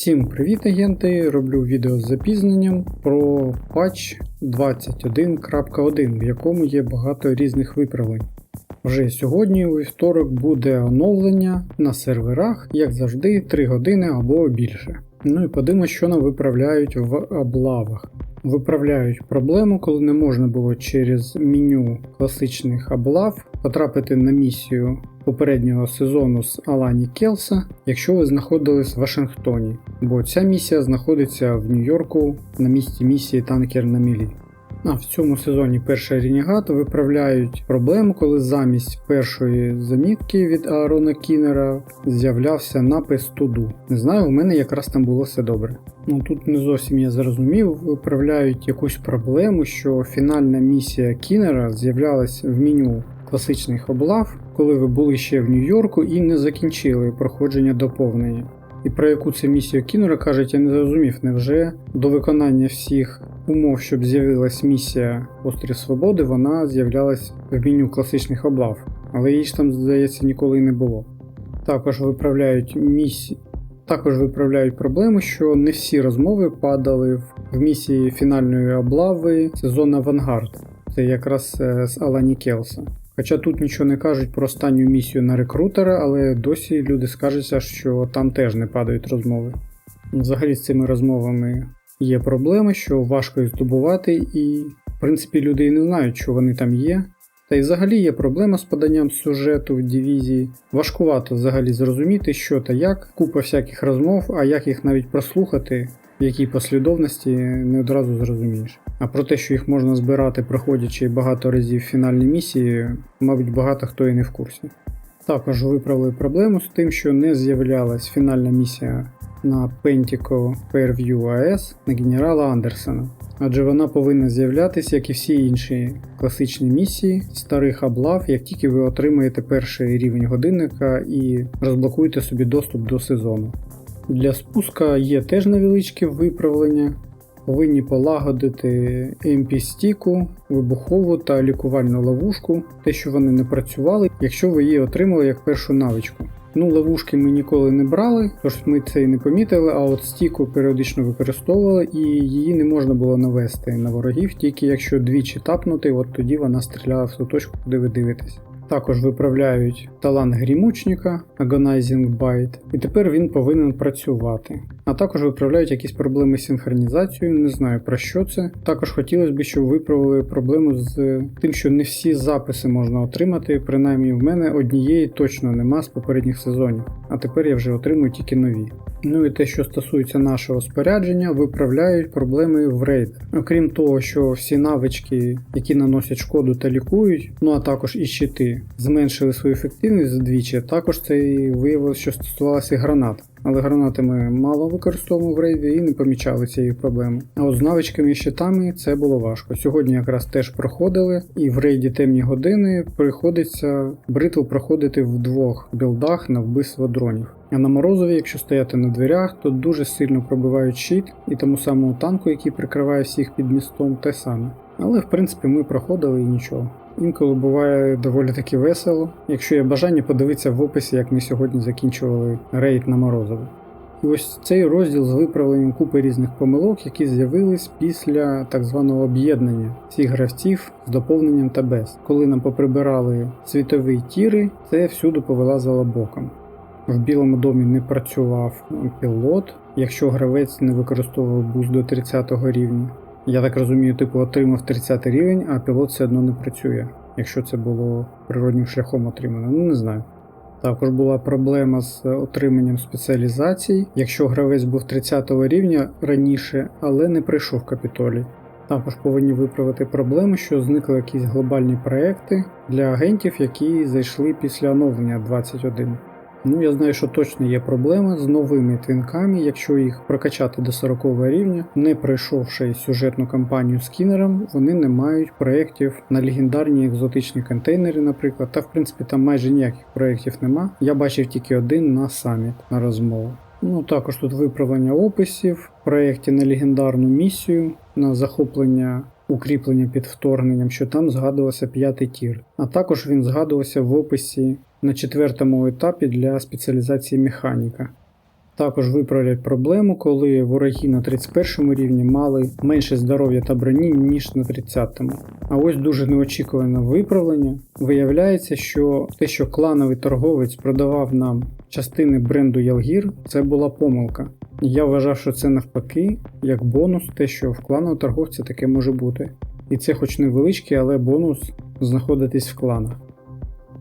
Всім привіт, агенти! Роблю відео з запізненням про патч 21.1, в якому є багато різних виправлень. Вже сьогодні у вівторок буде оновлення на серверах, як завжди, 3 години або більше. Ну і подивимось, що нам виправляють в облавах. Виправляють проблему, коли не можна було через меню класичних облав потрапити на місію попереднього сезону з Алані Келса, якщо ви знаходились в Вашингтоні, бо ця місія знаходиться в Нью-Йорку на місці місії танкер на мілі. В цьому сезоні перший Ренегат виправляють проблему, коли замість першої замітки від Аарона Кінера з'являвся напис Туду. Не знаю, у мене якраз там було все добре. Ну тут не зовсім я зрозумів, виправляють якусь проблему, що фінальна місія Кінера з'являлась в меню класичних облав, коли ви були ще в Нью-Йорку і не закінчили проходження доповнення. І про яку це місію Кінера кажуть, я не зрозумів, невже до виконання всіх умов, щоб з'явилась місія Острів Свободи, вона з'являлась в меню класичних облав, але її ж там, здається, ніколи і не було. Також виправляють місії. Також виправляють проблему, що не всі розмови падали в місії фінальної облави сезону Авангард. Це якраз е, з Алані Келса. Хоча тут нічого не кажуть про останню місію на рекрутера, але досі люди скажуться, що там теж не падають розмови. Взагалі з цими розмовами є проблеми, що важко їх здобувати, і в принципі люди і не знають, що вони там є. Та й взагалі є проблема з поданням сюжету в дивізії. Важкувато взагалі зрозуміти, що та як, купа всяких розмов, а як їх навіть прослухати, в якій послідовності не одразу зрозумієш. А про те, що їх можна збирати, проходячи багато разів фінальні місії, мабуть, багато хто і не в курсі. Також виправили проблему з тим, що не з'являлась фінальна місія на Pentico Fairview AS на генерала Андерсона, адже вона повинна з'являтися, як і всі інші класичні місії старих облав, як тільки ви отримаєте перший рівень годинника і розблокуєте собі доступ до сезону. Для спуска є теж невеличкі виправлення. Повинні полагодити MP-стіку, вибухову та лікувальну ловушку, те, що вони не працювали, якщо ви її отримали як першу навичку. Ну, ловушки ми ніколи не брали, тож ми це і не помітили, а от стіку періодично використовували і її не можна було навести на ворогів, тільки якщо двічі тапнути, от тоді вона стріляла в ту точку, куди ви дивитесь. Також виправляють талант грімучника Agonizing Bite, і тепер він повинен працювати. А також виправляють якісь проблеми з синхронізацією, не знаю про що це. Також хотілося б, щоб виправили проблему з тим, що не всі записи можна отримати, принаймні в мене однієї точно нема з попередніх сезонів, а тепер я вже отримую тільки нові. Ну і те, що стосується нашого спорядження, виправляють проблеми в рейд. Окрім того, що всі навички, які наносять шкоду та лікують, ну а також і щити, зменшили свою ефективність вдвічі, також це і виявилося, що стосувалося гранат. Але гранати ми мало використовуємо в рейді і не помічали цієї проблеми. А от з навичками і щитами це було важко. Сьогодні якраз теж проходили, і в рейді темні години приходиться бритву проходити в двох білдах на вбивство дронів. А на морозові, якщо стояти на дверях, то дуже сильно пробивають щит і тому самому танку, який прикриває всіх під містом, те саме. Але в принципі ми проходили і нічого. Інколи буває доволі таки весело. Якщо є бажання, подивитися в описі, як ми сьогодні закінчували рейд на Морозове. І ось цей розділ з виправленням купи різних помилок, які з'явились після так званого об'єднання всіх гравців з доповненням та без. Коли нам поприбирали світові тіри, це всюди повилазило боком. В Білому домі не працював пілот, якщо гравець не використовував буст до 30 рівня. Я так розумію, типу отримав 30 рівень, а пілот все одно не працює, якщо це було природнім шляхом отримано. Ну не знаю. Також була проблема з отриманням спеціалізацій, якщо гравець був 30 рівня раніше, але не прийшов капітолій. Також повинні виправити проблему, що зникли якісь глобальні проекти для агентів, які зайшли після оновлення 21. Ну, я знаю, що точно є проблема з новими твінками, якщо їх прокачати до 40 рівня, не пройшовши сюжетну кампанію з кінером, вони не мають проєктів на легендарні екзотичні контейнери, наприклад. Та в принципі там майже ніяких проєктів нема. Я бачив тільки один на саміт на розмову. Ну, також тут виправлення описів, проєкті на легендарну місію, на захоплення укріплення під вторгненням, що там згадувався п'ятий тір. А також він згадувався в описі на четвертому етапі для спеціалізації механіка. Також виправлять проблему, коли вороги на 31 рівні мали менше здоров'я та броні, ніж на 30-му. А ось дуже неочікуване виправлення. Виявляється, що те, що клановий торговець продавав нам частини бренду Ялгір, це була помилка. Я вважав, що це навпаки, як бонус, те, що в кланового торговця таке може бути. І це хоч невеличкий, але бонус знаходитись в кланах.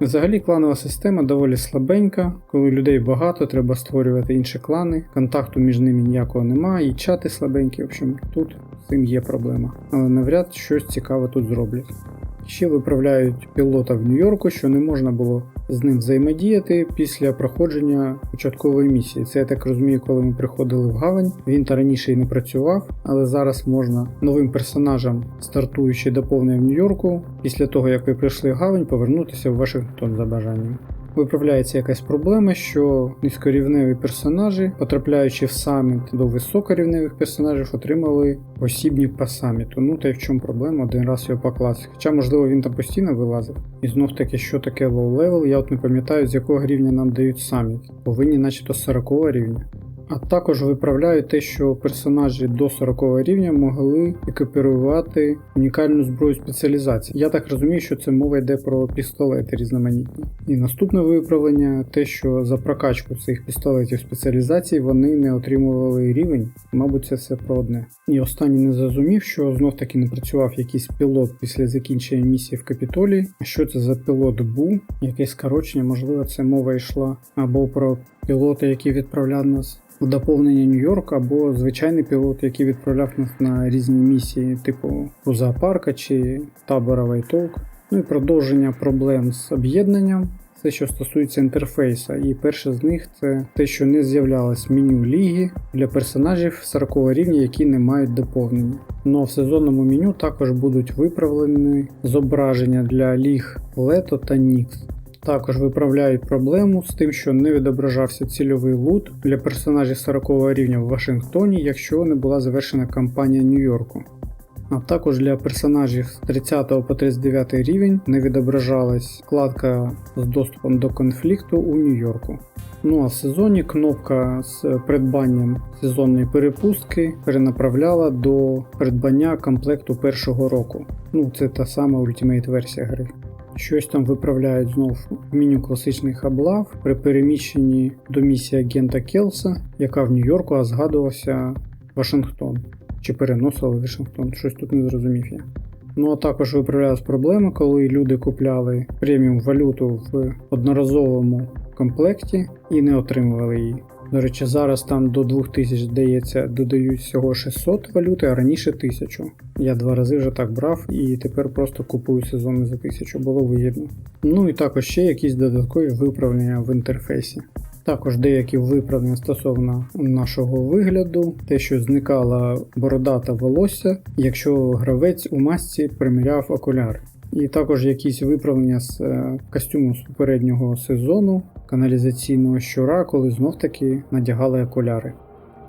Взагалі кланова система доволі слабенька, коли людей багато, треба створювати інші клани, контакту між ними ніякого немає, і чати слабенькі, в общем, тут з цим є проблема. Але навряд щось цікаве тут зроблять. Ще виправляють пілота в Нью-Йорку, що не можна було з ним взаємодіяти після проходження початкової місії. Це я так розумію, коли ми приходили в гавань. Він та раніше і не працював, але зараз можна новим персонажам, стартуючи доповнення в Нью-Йорку, після того як ви прийшли в гавань, повернутися в Вашингтон за бажанням. Виправляється якась проблема, що низькорівневі персонажі, потрапляючи в саміт до високорівневих персонажів, отримали осібні по саміту. Ну та й в чому проблема, один раз його покласти. Хоча, можливо, він там постійно вилазив. І знов таки, що таке лоу левел, я от не пам'ятаю, з якого рівня нам дають саміт. Повинні, начебто, з 40 рівня. А також виправляють те, що персонажі до 40 рівня могли екіпірувати унікальну зброю спеціалізації. Я так розумію, що це мова йде про пістолети різноманітні. І наступне виправлення те, що за прокачку цих пістолетів спеціалізації вони не отримували рівень, мабуть, це все про одне. І останній не зрозумів, що знов таки не працював якийсь пілот після закінчення місії в Капітолії. Що це за пілот був? Якесь скорочення, можливо, це мова йшла або про пілота, який відправляв нас в доповнення Нью-Йорка, або звичайний пілот, який відправляв нас на різні місії, типу у зоопарка чи табора Вайтолк. Ну і продовження проблем з об'єднанням. Це, що стосується інтерфейса, і перше з них це те, що не з'являлось меню ліги для персонажів 40 рівня, які не мають доповнення. Ну а в сезонному меню також будуть виправлені зображення для ліг Лето та Нікс. Також виправляють проблему з тим, що не відображався цільовий лут для персонажів 40 рівня в Вашингтоні, якщо не була завершена кампанія Нью-Йорку. А також для персонажів з 30 по 39 рівень не відображалась вкладка з доступом до конфлікту у Нью-Йорку. Ну а в сезоні кнопка з придбанням сезонної перепустки перенаправляла до придбання комплекту першого року. Ну, це та сама ультимейт версія гри. Щось там виправляють знов меню класичних облав при переміщенні до місії агента Келса, яка в Нью-Йорку, а згадувався Вашингтон. Чи переносили Вашингтон, щось тут не зрозумів я. Ну а також виправлялась проблема, коли люди купляли преміум валюту в одноразовому комплекті і не отримували її. До речі, зараз там до 2000, здається, додають всього 600 валюти, а раніше 1000. Я два рази вже так брав і тепер просто купую сезони за 1000, було вигідно. Ну і також ще якісь додаткові виправлення в інтерфейсі. Також деякі виправлення стосовно нашого вигляду, те, що зникала борода та волосся, якщо гравець у масці приміряв окуляри. І також якісь виправлення з е, костюму з попереднього сезону каналізаційного щура, коли знов таки надягали окуляри.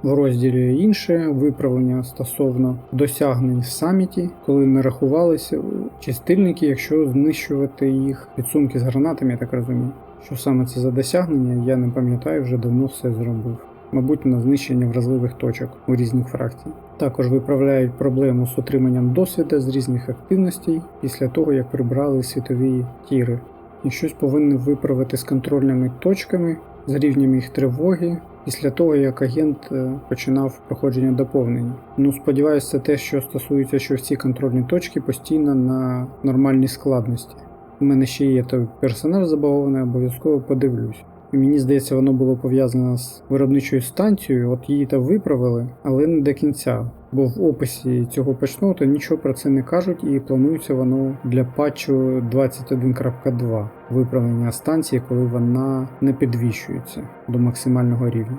В розділі інше виправлення стосовно досягнень в саміті, коли не рахувалися чистильники, якщо знищувати їх підсумки з гранатами, я так розумію. Що саме це за досягнення, я не пам'ятаю, вже давно все зробив. Мабуть, на знищення вразливих точок у різних фракцій. Також виправляють проблему з отриманням досвіду з різних активностей після того, як прибрали світові тіри. І щось повинні виправити з контрольними точками, з рівнями їх тривоги, після того, як агент е, починав проходження доповнення. Ну, сподіваюся, те, що стосується, що всі контрольні точки постійно на нормальній складності. У мене ще є той персонаж забагований, обов'язково подивлюсь. Мені здається, воно було пов'язано з виробничою станцією, от її та виправили, але не до кінця. Бо в описі цього почноту нічого про це не кажуть і планується воно для патчу 21.2 виправлення станції, коли вона не підвищується до максимального рівня.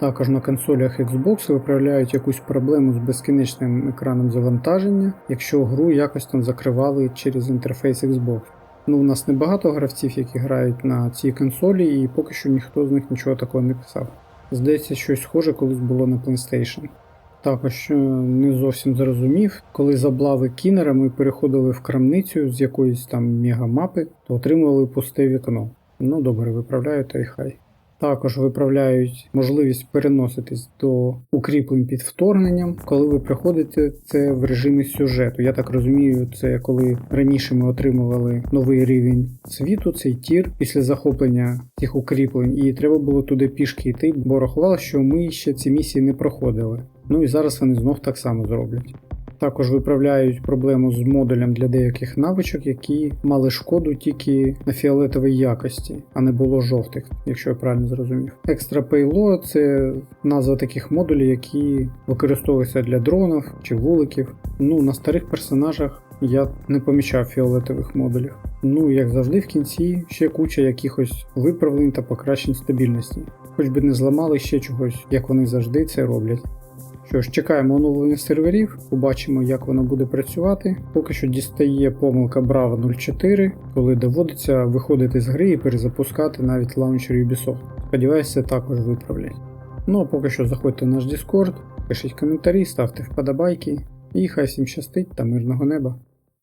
Також на консолях Xbox виправляють якусь проблему з безкінечним екраном завантаження, якщо гру якось там закривали через інтерфейс Xbox. Ну, у нас небагато гравців, які грають на цій консолі, і поки що ніхто з них нічого такого не писав. Здається, щось схоже колись було на PlayStation. Також е, не зовсім зрозумів, коли з облави кінера ми переходили в крамницю з якоїсь там мегамапи, то отримували пусте вікно. Ну добре, виправляю та й хай. Також виправляють можливість переноситись до укріплень під вторгненням, коли ви приходите це в режимі сюжету. Я так розумію, це коли раніше ми отримували новий рівень світу, цей тір після захоплення цих укріплень, і треба було туди пішки йти, бо рахували, що ми ще ці місії не проходили. Ну і зараз вони знов так само зроблять. Також виправляють проблему з модулем для деяких навичок, які мали шкоду тільки на фіолетовій якості, а не було жовтих, якщо я правильно зрозумів. Екстра Payload – це назва таких модулів, які використовуються для дронів чи вуликів. Ну, на старих персонажах я не помічав фіолетових модулів. Ну, як завжди, в кінці ще куча якихось виправлень та покращень стабільності. Хоч би не зламали ще чогось, як вони завжди це роблять. Що ж, чекаємо оновлення серверів, побачимо, як воно буде працювати. Поки що дістає помилка Brava 04, коли доводиться виходити з гри і перезапускати навіть лаунчер Ubisoft. Сподіваюся, також виправлять. Ну а поки що заходьте в наш Discord, пишіть коментарі, ставте вподобайки і хай всім щастить та мирного неба.